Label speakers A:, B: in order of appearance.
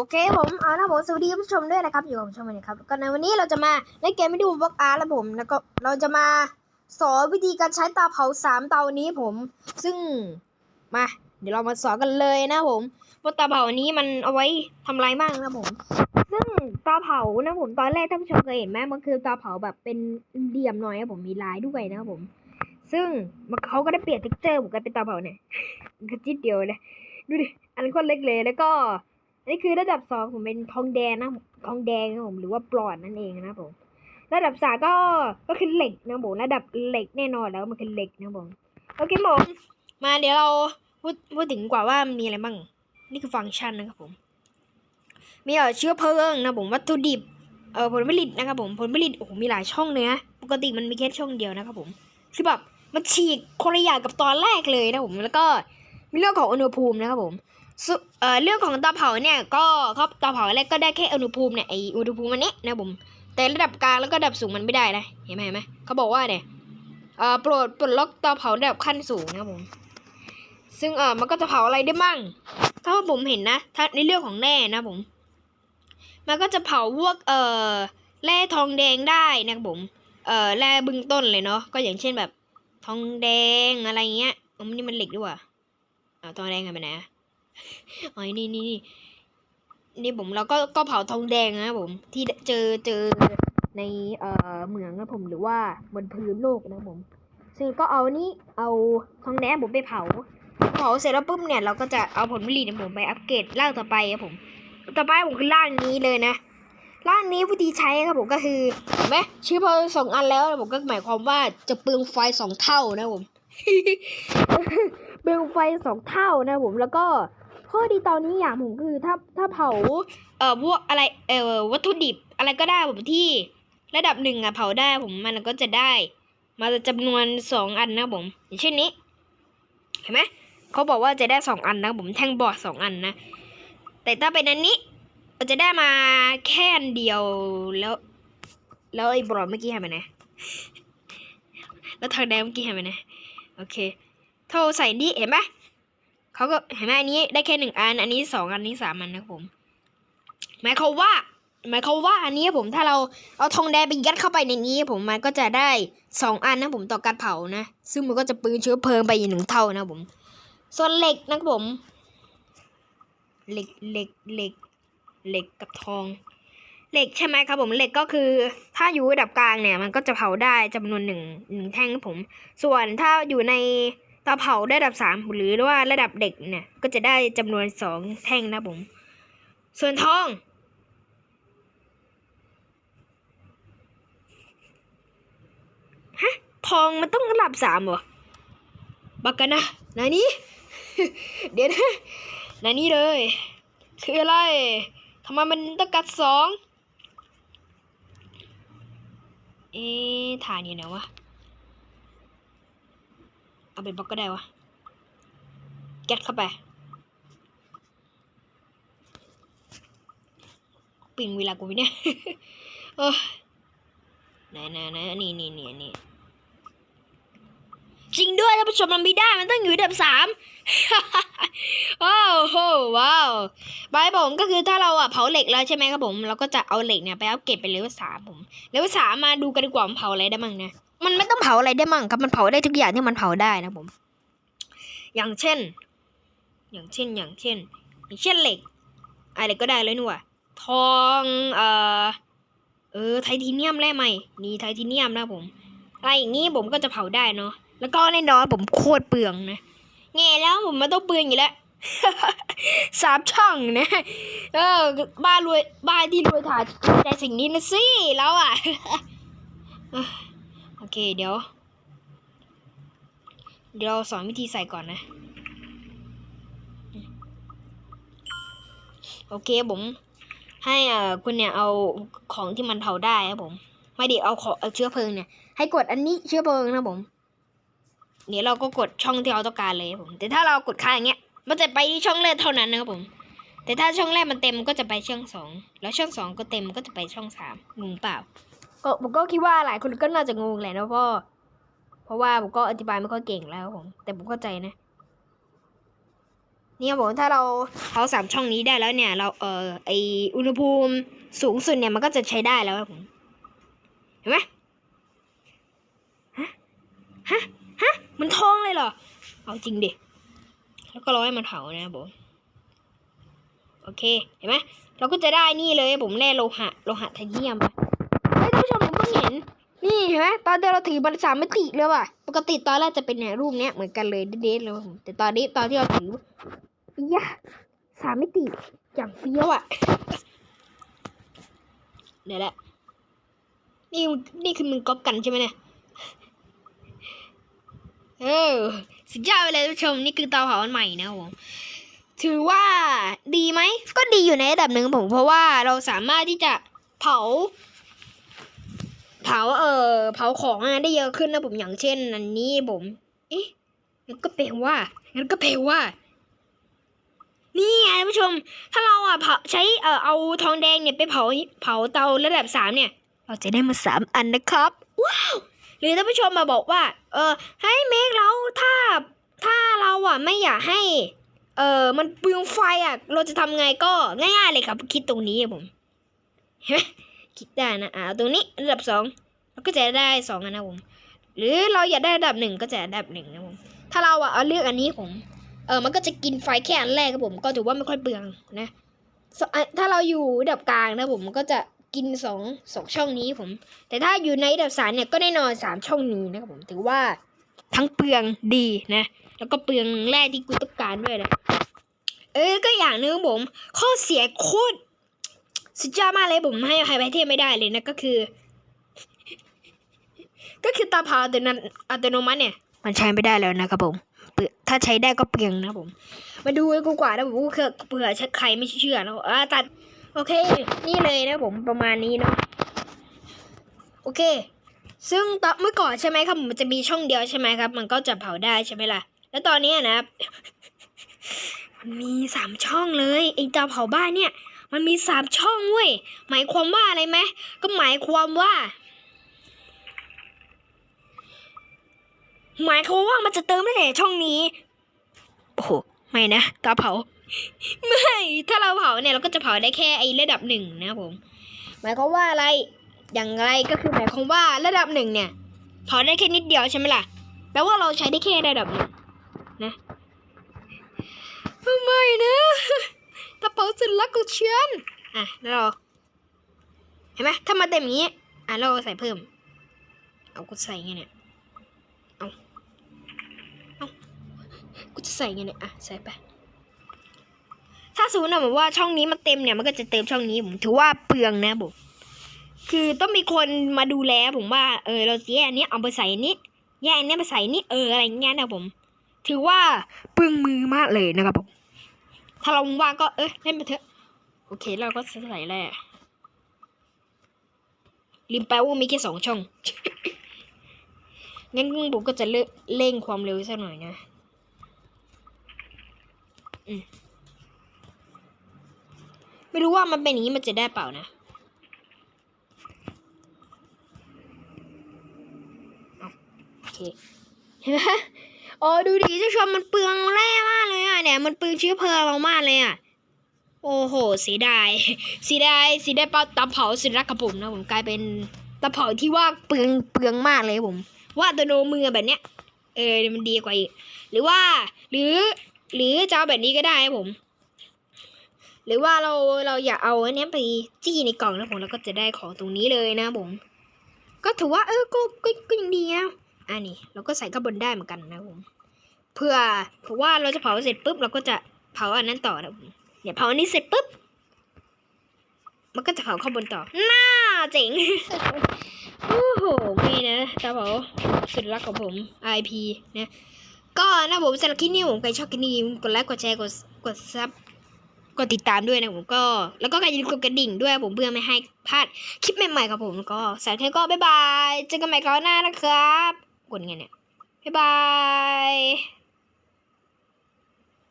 A: โอเคผมเอาละผมสวัสดีผู้ชมด้วยนะครับ อยู่กับผมชมนะครับก็ในวันนี้เราจะมาเล่นเกมไม่ดูบล็อกอาร์แล้วผม แล้วก็เราจะมาสอนวิธีการใช้เตาเผาสามเตานี้ผม ซึ่งมาเดี๋ยวเรามาสอนกันเลยนะผมว่าเตาเผานี้มันเอาไว้ทำอะไรบ้างนะผม ซึ่งเตาเผานะผมตอนแรกท่านผู้ชมเคยเห็นไหมมันคือเตาเผาแบบเป็นเหลี่ยมหน่อยนะผมมีลายด้วยนะผม ซึ่งมันเขาก็ได้เปลี่ยนเท็กเจอร์ผมกลายเป็นเตาเผาเนี่ยกระจิตเดียวเลยดูดิอันนนโคนเล็กเลยแล้วก็ นนี้คือระดับสองผมเป็นทองแดงนะทองแดงนะผมหรือว่าปลอดนั่นเองนะผม ระดับสามก็ก็คือเหล็กนะผมระดับเหล็กแน่นอนแล้วมันคือเหล็กนะผมโอเคผมมาเดี๋ยวเราพูดพูดถึงกว่าว่ามีอะไรบ้างนี่คือฟังก์ชันนะครับผม มีเอ่อเชื้อเพลิงนะผมวัตถุดิบเอ่อผลผลิตนะครับผมผลผลิตโอ้โหมีหลายช่องเลยนะปกติมันมีแค่ช่องเดียวนะครับผมคือแบบมันฉีกคนละอย่างกับตอนแรกเลยนะผมแล้วก็มีเรื่องของอุณหภูมินะครับผม เรื่องของเตาเผาเนี่ยก็ครับเตาเผาแรกก็ได้แค่อุณหภูมิเนี่ยไออุณหภูมิมันนี้นะผมแต่ระดับกลางแล้วก็ระดับสูงมันไม่ได้นะเห็นไหมเห็นไหมเขาบอกว่าเนี่ยเอ่อโปรดปลดล็อกเตาเผาระดับขั้นสูงนะผมซึ่งเออมันก็จะเผาอะไรได้มั่งถ้าว่าผมเห็นนะ ถ้าในเรื่องของแร่นะผม มันก็จะเผาพวกเอ่อแร่ทองแดงได้นะผมเอ่อแร่บึงต้นเลยเนาะก็อย่างเช่นแบบ ทองแดงอะไรเงี้ยอ๋อนี่มันเหล็กด้วยว่ะอ้าทองแดงหายไปไหน อะอ๋อนี่นี่นี่นี่ผมเราก็ก็เผาทองแดงนะผม ที่เจอเจอในเอ่อเหมืองนะผมหรือว่าบนพื้นโลกนะผม ซึ่งก็เอานี่เอาทองแดงผมไปเผา เผาเสร็จแล้วปุ๊บเนี่ยเราก็จะเอาผลผลิตของผมไปอัปเกรดร่างต่อไปครับผมต่อไปผมคือร่างนี้เลยนะร่างนี้วิธีใช้ครับผมก็คือเห็นไหมชื่อเพอสองอันแล้วผมก็หมายความว่าจะเปลืองไฟสองเท่านะผมเปลืองไฟสองเท่านะผมแล้วก็ ข้อดีตอนนี้อย่างผมคือถ้าถ้าเผาเอ่อพวกอะไรเอ่อวัตถุดิบอะไรก็ได้ผมที่ระดับหนึ่งอะเผาได้ผมมันก็จะได้ มาจำนวนสองอันนะผมอย่างเช่นนี้เห็นไหมเขาบอกว่าจะได้สองอันนะผมแท่งบอร์ดสองอันนะแต่ถ้าเป็นอันนี้มันจะได้มาแค่อันเดียวแล้ว แล้วไอ้บอร์ดเมื่อกี้หายไปไหนแล้วทางแดงเมื่อกี้หายไปไหนโอเคเท่าใส่นี่เห็นไหม เขาก็เห็นไหมอันนี้ได้แค่หนึ่งอัน อันนี้สองอันนี้สามอันนะผม หมายความว่า หมายความว่าอันนี้ผมถ้าเราเอาทองแดงไปยัดเข้าไปในนี้ ผมมันก็จะได้สองอันนะผมต่อการเผานะ ซึ่งมันก็จะปืนเชื้อเพลิงไปอีกหนึ่งเท่านะผม ส่วนเหล็กนะผม เหล็กเหล็กเหล็กเหล็กกับทอง เหล็กใช่ไหมครับผมเหล็กก็คือ ถ้าอยู่ระดับกลางเนี่ย มันก็จะเผาได้จำนวนหนึ่งหนึ่งแท่งครับผม ส่วนถ้าอยู่ใน ตาเผาได้ระดับสามหรือว่าระดับเด็กเนี่ย ก็จะได้จำนวนสองแท่งนะผม ส่วนทอง ฮะ ทองมันต้องระดับสามเหรอ บักกันนะนายนี้ เดี๋ยวนะนายนี้เลย คืออะไรทำไมมันต้องกัดสอง เอ๊ะฐานอยู่ไหนวะ เอาเป็นบล็อกก็ได้วะแกะเข้าไป ปิงเวลากูเนี่ยเออไหนไหนไหนนี่นี่นี่นี่จริงด้วยท่านผู้ชมมันไม่ได้มันต้องอยู่ระดับสามโอ้โหว้าวบายผมก็คือถ้าเราอะเผาเหล็กแล้วใช่ไหมครับผม เราก็จะเอาเหล็กเนี่ยไปอัปเกรดเป็นเลเวลสามผมเลเวลสามมาดูกันดีกว่าเผาอะไรได้มั่งนะ มันไม่ต้องเผาอะไรได้มั่งครับมันเผาได้ทุกอย่างที่มันเผาได้นะผม อย่างเช่น อย่างเช่นอย่างเช่น อย่างเช่นเหล็กอะไรก็ได้เลยนี่ว่าทองเอ่อเออไทเทเนียมแร่ใหม่นี่ไทเทเนียมนะผมอะไรอย่างนี้ผมก็จะเผาได้เนาะแล้วก็แน่นอนผมโคตรเปลืองนะแง่แล้วผมไม่ต้องเปลืองอยู่แล้วสามช่องนะ เออ บ้านรวยบ้านที่รวยถ่ายใจสิ่งนี้นะสิแล้วอะ โอเค เดี๋ยว เดี๋ยวเราสอนวิธีใส่ก่อนนะ โอเคผม ให้เอ่อคุณเนี่ยเอาของที่มันเผาได้ครับผม ไม่ดีเอาของเอาเชื้อเพลิงเนี่ย ให้กดอันนี้เชื้อเพลิงนะผม เดี๋ยวเราก็กดช่องที่เราต้องการเลยผม แต่ถ้าเรากดค้างอย่างเงี้ย มันจะไปช่องแรกเท่านั้นนะครับผม แต่ถ้าช่องแรกมันเต็มก็จะไปช่องสอง แล้วช่องสองก็เต็มก็จะไปช่องสามงงเปล่า ก็ผมก็คิดว่าหลายคนก็น่าจะงงแหละนะพ่อเพราะว่าผมก็อธิบายไม่ค่อยเก่งแล้วผมแต่ผมเข้าใจนะเนี่ยผมถ้าเราเผาสามช่องนี้ได้แล้วเนี่ย เราเออไออุณหภูมิสูงสุดเนี่ยมันก็จะใช้ได้แล้วครับผมเห็นไหมฮะฮะฮะมันทองเลยเหรอ เอาจริงดิแล้วก็รอให้มันเผานะครับผมโอเค เห็นไหมเราก็จะได้นี่เลยผมแร่โลหะโลหะไทเทเนียม นี่เห็นไหมตอนเดียวเราถือมันสามมิติเลยว่ะ ปกติตอนแรกจะเป็นเนี่ยรูปเนี้ยเหมือนกันเลยเด็ดๆเลยผมแต่ตอนนี้ตอนที่เราถือยะสามมิติอย่างเฟี้ยวอะเดี๋ยวแหละนี่นี่คือมึงก๊อปกันใช่ไหมเนี่ยเออสุดยอดไปเลยท่านผู้ชมนี่คือเตาเผาอันใหม่นะผมถือว่าดีไหมก็ดีอยู่ในระดับหนึ่งผมเพราะว่าเราสามารถที่จะเผา เผาเอ่อเผาของอะได้เยอะขึ้นนะผมอย่างเช่น อันนี้ผมเอ๊ะงั้นก็แปลว่างั้นก็แปลว่า นี่ไงท่านผู้ชม ถ้าเราอะเผาใช้เอ่อเอาทองแดงเนี่ยไปเผาเผาเตาระดับสามเนี่ย เราจะได้มาสามอันนะครับว้าวหรือท่านผู้ชมมาบอกว่า เออให้เมกเราถ้าถ้าเราอะไม่อยากให้ เออมันเปลืองไฟอะ เราจะทำไงก็ง่ายๆเลยครับ คิดตรงนี้ผมเห็นไหม คิดได้นะอ่าตรงนี้ระดับสองเราก็จะได้สองอันนะผม หรือเราอยากได้ระดับหนึ่งก็จะระดับหนึ่งนะผม ถ้าเราอะเอาเลือกอันนี้ผม เออมันก็จะกินไฟแค่อันแรกครับผม ก็ถือว่าไม่ค่อยเปลืองนะสอะถ้าเราอยู่ระดับกลางนะผมมันก็จะกินสองสองช่องนี้ผม แต่ถ้าอยู่ในระดับสามเนี่ยก็แน่นอนสามช่องนี้นะครับผมถือว่าทั้งเปลืองดีนะ แล้วก็เปลืองแร่ที่กูต้องการด้วยนะ เออก็อย่างนึงผม ข้อเสียโคตร สุดยอดมากเลยผมให้ไฮไบเทมไม่ได้เลยนะก็คือ ก็คือตาเผาอัตโนอัตโนมัติเนี่ย มันใช้ไม่ได้แล้วนะครับผมถ้าใช้ได้ก็เปลืองนะผม มาดูกันกว่านะผมเผื่อใครไม่เชื่อนะอ่าตัดโอเค นี่เลยนะผมประมาณนี้เนาะโอเค ซึ่งตอนเมื่อก่อนใช่ไหมครับมันจะมีช่องเดียวใช่ไหมครับ มันก็จะเผาได้ใช่ไหมล่ะ แล้วตอนนี้นะครับมันมีสามช่องเลยไอ้ตาเผาบ้านเนี่ย มันมีสามช่องเว้ย หมายความว่าอะไรไหม ก็หมายความว่า หมายความว่ามันจะเติมได้แต่ช่องนี้ โอ้โห ไม่นะเตาเผา ไม่ ถ้าเราเผาเนี่ยเราก็จะเผาได้แค่ไอ้ระดับหนึ่งนะผม หมายความว่าอะไร อย่างไรก็คือหมายความว่าระดับหนึ่งเนี่ย เผาได้แค่นิดเดียวใช่ไหมล่ะ แปลว่าเราใช้ได้แค่ระดับหนึ่งนะ ไม่นะ ถ้าเผาสร็จแล้วก็เชื่อนอะแล้วเราเห็นไหมถ้ามาเต็มอย่างนี้ อะเราใส่เพิ่ม เอากูใส่ไงเนี่ยเอาเอากูจะใส่ไงเนี่ยอะใส่ไปถ้าสมมตินะผมว่าช่องนี้มันเต็มเนี่ยมันก็จะเติมช่องนี้ผมถือว่าเปลืองนะผมคือต้องมีคนมาดูแลผมว่าเออเราแยกอันนี้เอาไปใส่นี้แยกอันนี้ไปใส่นนี้เอออะไรอย่างเงี้ยนะผม ถือว่าเปลืองมือมากเลยนะครับผม ถ้าเราว่างก็เออเล่นไปเถอะ โอเคเราก็ใส่แร่ลืมไปว่ามีแค่สองช่อง งั้นผมก็จะเล่เร่งความเร็วสักหน่อยนะอมไม่รู้ว่ามันเป็นอย่างนี้มันจะได้เปล่านะโอเคเห็นไหม โอ้ดูดิเจ้าชมมันเปลืองแร่มากเลยอะเนี่ยมันเปลืองเชื้อเพลิงเรามากเลยอะโอ้โหเสียดายเสียดายเสียดายเปล่าตาเผาสุดรักกับผมนะผมกลายเป็นตาเผาที่ว่าเปลืองเปลืองมากเลยผม ว่าตัวโนมือแบบเนี้ยเออมันดีกว่าอีก หรือว่า หรือ หรือจะเอาแบบนี้ก็ได้ผม หรือว่าเราเราอยากเอาอันนี้ไปจี้ในกล่องนะผมแล้วก็จะได้ของตรงนี้เลยนะผม ก็ถือว่าเออก็ก็ก็ยังดีนะ อันนี้เราก็ใส่ข้างบนได้เหมือนกันนะผมเพื่อเพราะว่าเราจะเผาเสร็จปุ๊บเราก็จะเผาอันนั้นต่อนะผมเดี๋ยเผาอันนี้เสร็จปุ๊บมันก็จะเผาข้างบนต่อน่าเจ๋งโอ้โหไม่นะตาเผาสุดรักของผม IP นะก็นะผมสำหรับคลิปนี้ผมใครชอบคลิปนี้กดไลค์กดแชร์กดกดซับกดติดตามด้วยนะผมก็ แล้วก็ใครย่าลืมกดกระดิ่งด้วยผมเพื่อไม่ให้พลาดคลิปใหม่ๆครับผมก็สำหรับคลิปก็บ๊ายบายเจอกันใหม่คราวหน้านะครับ กดไงเนี่ย บ๊ายบาย